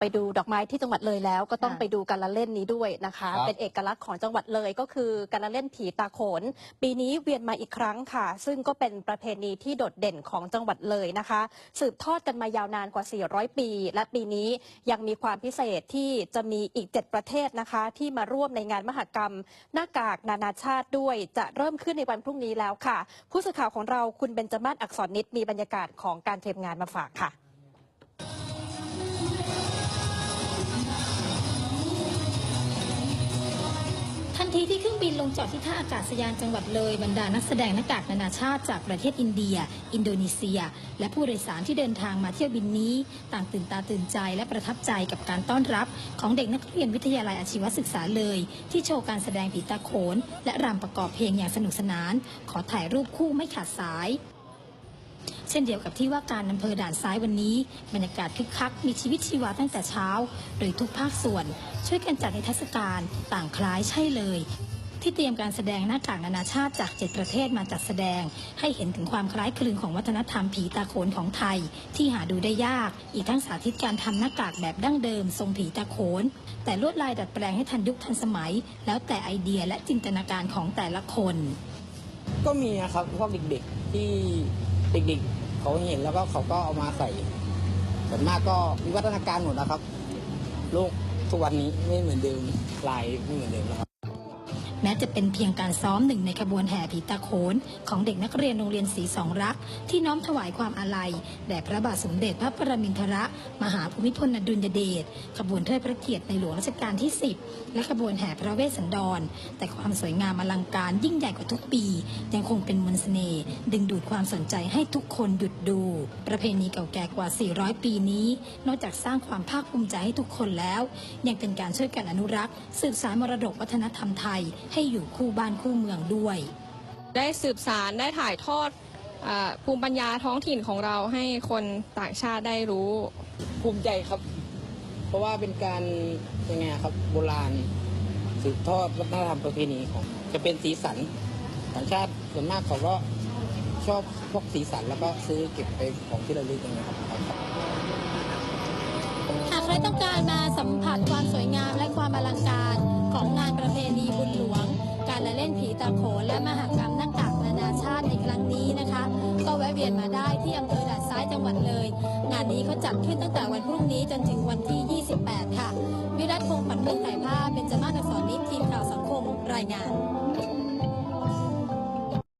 ไปดูดอกไม้ที่จังหวัดเลยแล้ว ก็ต้องค่ะ ไปดูการละเล่นนี้ด้วยนะคะ ครับ เป็นเอกลักษณ์ของจังหวัดเลยก็คือการละเล่นผีตาโขน ปีนี้เวียนมาอีกครั้งค่ะ ซึ่งก็เป็นประเพณีที่โดดเด่นของจังหวัดเลยนะคะ สืบทอดกันมายาวนานกว่า 400 ปี และปีนี้ยังมีความพิเศษที่จะมีอีก 7 ประเทศนะคะ ที่มาร่วมในงานมหกรรม หน้ากากนานาชาติด้วยจะเริ่มขึ้นในวันพรุ่งนี้แล้วค่ะ ผู้สื่อข่าวของเราคุณเบญจมาศอักษรนิดมีบรรยากาศของการเตรียมงานมาฝากค่ะ ทีที่เครื่องบินลงจอดที่ท่าอากาศยานจังหวัดเลยบรรดานักแสดงหน้ากากนานาชาติจากประเทศอินเดีย อินโดนีเซีย และผู้โดยสารที่เดินทางมาเที่ยวบินนี้ ต่างตื่นตาตื่นใจและประทับใจกับการต้อนรับของเด็กนักเรียนวิทยาลัยอาชีวศึกษาเลย ที่โชว์การแสดงผีตาโขน และรำประกอบเพลงอย่างสนุกสนาน ขอถ่ายรูปคู่ไม่ขาดสาย เช่นเดียวกับที่ว่าการอำเภอด่านซ้ายวันนี้ บรรยากาศคึกคักมีชีวิตชีวาตั้งแต่เช้า โดยทุกภาคส่วน ช่วยกันจัดในเทศกาลต่างคล้ายใช่เลย ที่เตรียมการแสดงหน้ากากนานาชาติจาก 7 ประเทศมาจัดแสดง ให้เห็นถึงความคล้ายคลึงของวัฒนธรรมผีตาโขนของไทย ที่หาดูได้ยาก อีกทั้งสาธิตการทำหน้ากากแบบดั้งเดิม ทรงผีตาโขน แต่ลวดลายดัดแปลงให้ทันยุคทันสมัย แล้วแต่ไอเดียและจินตนาการของแต่ละคน ก็มีนะครับพวกเด็กๆที่เด็กๆ เขาเห็นแล้วก็เขาก็เอามาใส่ส่วนมากก็วิวัฒนาการหมดนะครับ โลกทุกวันนี้ไม่เหมือนเดิมลายไม่เหมือนเดิมแล้วครับ แม้จะเป็นเพียงการซ้อมหนึ่งในขบวนแห่ผีตาโขนของเด็กนักเรียนโรงเรียนศรีสองรัก ที่น้อมถวายความอาลัยแด่พระบาทสมเด็จพระปรมินทรมหาภูมิพลอดุลยเดชขบวนเทิดพระเกียรติในหลวงรัชกาลที่ 10 และขบวนแห่พระเวสสันดร แต่ความสวยงามอลังการยิ่งใหญ่กว่าทุกปี ยังคงเป็นมนต์เสน่ห์ดึงดูดความสนใจให้ทุกคนหยุดดู ประเพณีเก่าแก่กว่า 400 ปีนี้ นอกจากสร้างความภาคภูมิใจให้ทุกคนแล้ว ยังเป็นการช่วยกันอนุรักษ์สืบสานมรดกวัฒนธรรมไทยให้อยู่คู่บ้านคู่เมืองด้วย ได้สืบสารได้ถ่ายทอดอภูมิปัญญาท้องถิ่นของเราให้คนต่างชาติได้รู้ภูมิใจครับ เพราะว่าเป็นการยังไงครับโบราณสืบทอดวัฒนธรรมประเพณีของ จะเป็นสีสันต่างชาติส่วนมากเขาก็ชอบพวกสีสันแล้วก็ซื้อเก็บไปของที่ระลึกอย่างเงี้ยครับ หากใครต้องการมาสัมผัสความสวยงามและความอลังการของงานประเพณีบุญหลวง การละเล่นผีตาโขนและมหกรรมหน้ากากนานาชาติในครั้งนี้นะคะ ก็แวะเวียนมาได้ที่อำเภอด่านซ้ายจังหวัดเลย งานนี้เขาจัดขึ้นตั้งแต่วันพรุ่งนี้จนถึงวันที่ 28 ค่ะ วิรัตพงษ์ผันเมืองถ่ายภาพเป็นจมาศอักษรนิดทีมข่าวสังคมรายงาน